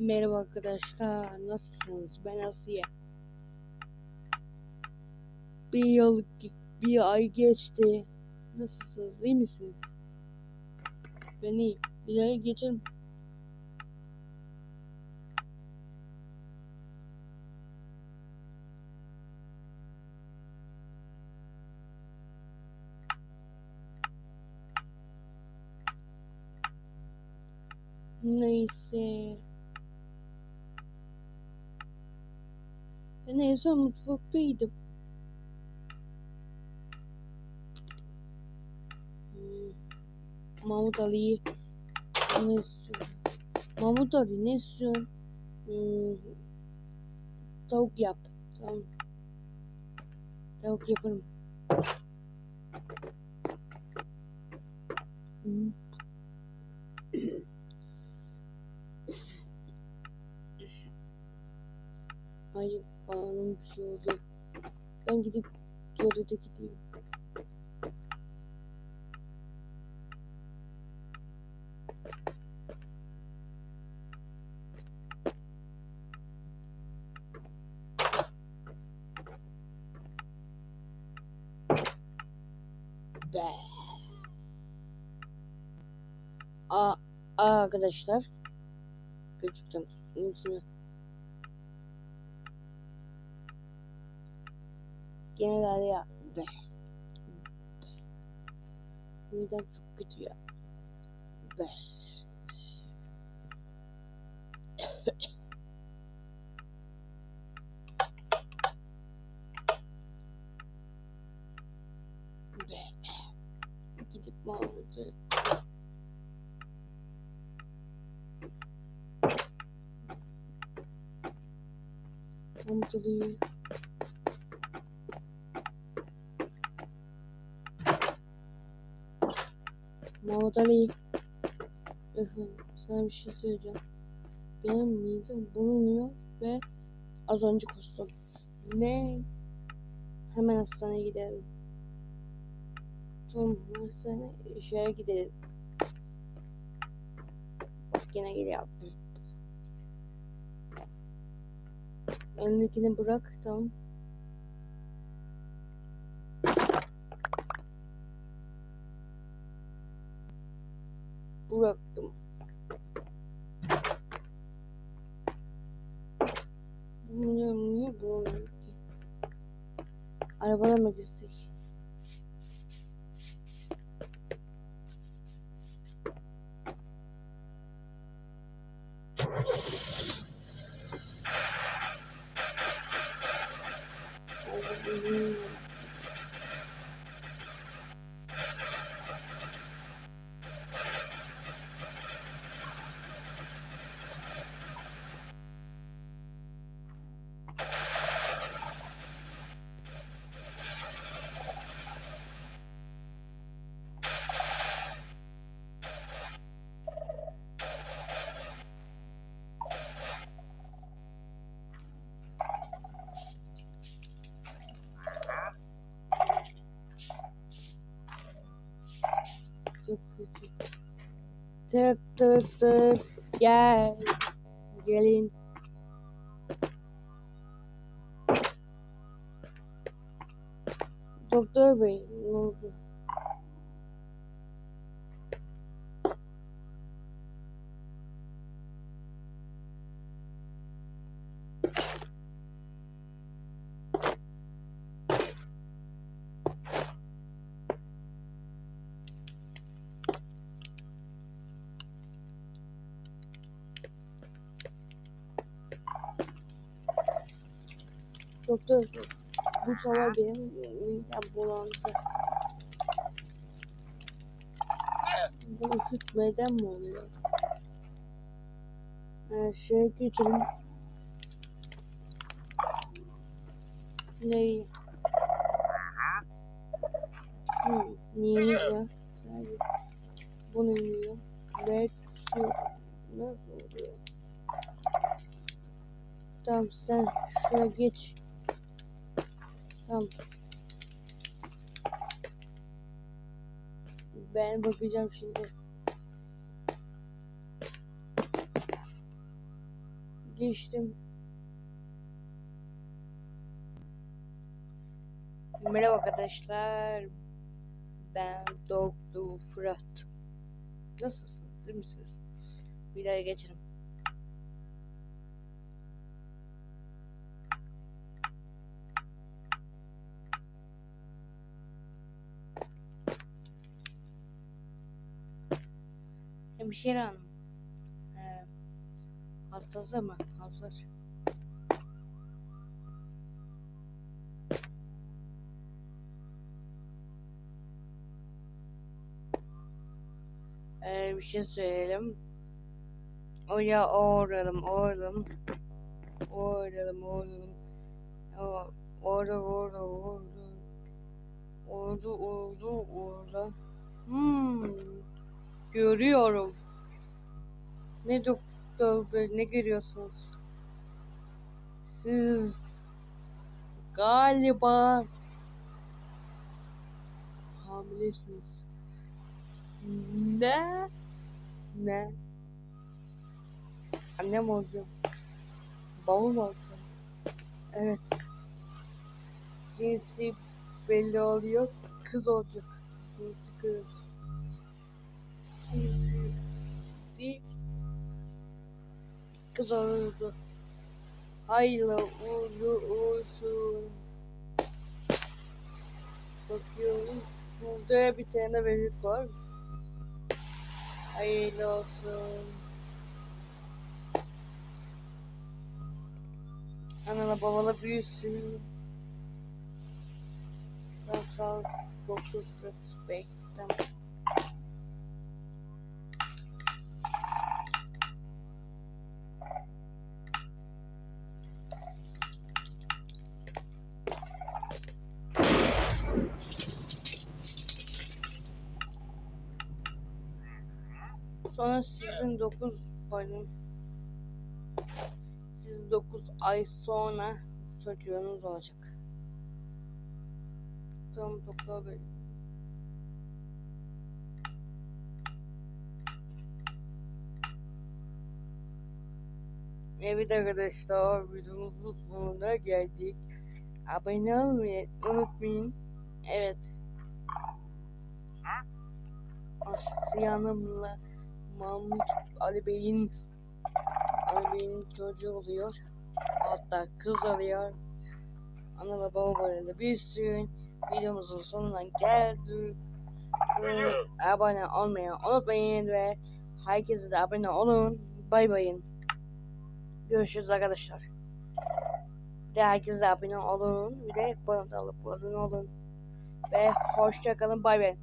Merhaba arkadaşlar, nasılsınız? Ben Asiye. Bir yıl, bir ay geçti. Nasılsınız? İyi misiniz? Ben iyiyim. Bir ay geçelim. Neyse. Ben en son mutfaktaydım. Hmm. Mahmut Ali ne istiyor? Mahmut Ali ne istiyor? Hmm. Tavuk yap. Tamam. Tavuk yaparım. Hmm. Be. Aa, aa arkadaşlar. Küçükten üstüne. Gene ya. Be. Midem çok kötü ya. Be. Be. Gidip Mahmut'u Mahmut alayım. Mahmut Ali. Efendim sana bir şey söyleyeceğim. Benim midem bulunuyor ve az önce kustum. Ne? Hemen hastaneye gidelim. Tamam hastane şeye gidelim. Bak yine geliyor. Elindekini bırak tamam. Bıraktım. Bilmiyorum niye bulamıyorum ki. Arabana mı gitsek? Tık tık tık. Gel. Gelin. Doktor bey ne oldu? Doktor. Bu sabah benim midem bulandı. Bu üşütmeden mi oluyor? Her şeye geçelim. Neyi? Hı, neyiniz var? Sadece bunu yiyor. Ve kusuyor. Nasıl oluyor? Tamam sen şuraya geç. Tamam. Ben bakacağım şimdi. Geçtim. Merhaba arkadaşlar. Ben Doktor Fırat. Nasılsınız? İyi misiniz? Videoya geçelim. Hemşire hanım. Ee, hastası mı? Hazır. Ee, bir şey söyleyelim. Oraya uğrayalım. Uğrayalım, uğrayalım. O- Orada, orada, orada. Orada, orada, orada. Hmm. Görüyorum. Ne doktor bey, ne görüyorsunuz? Siz galiba hamilesiniz. Ne? Ne? Annem olacağım. Babam olacağım. Evet. Cinsi belli oluyor. Kız olacak. Cinsi kız. Cinsi kız oldu. Hayırlı uğurlu olsun. Bakıyorum. Burada bir tane bebek var. Hayırlı olsun. Anana babana büyüsün. Tamam sağ ol. Sonra sizin 9 pardon. Siz 9 ay sonra çocuğunuz olacak. Tamam doktor bey. Evet arkadaşlar videomuzun sonuna geldik. Abone olmayı unutmayın. Evet. Asya Hanım'la Mahmut Ali Bey'in Ali Bey'in çocuğu oluyor. Hatta kız alıyor. Ana baba böyle bir sürü videomuzun sonuna geldik. Ve abone olmayı unutmayın ve herkese de abone olun. Bay bayın. Görüşürüz arkadaşlar. De herkese abone olun. Bir de bana da alıp olun. Ve hoşça kalın. Bay bay.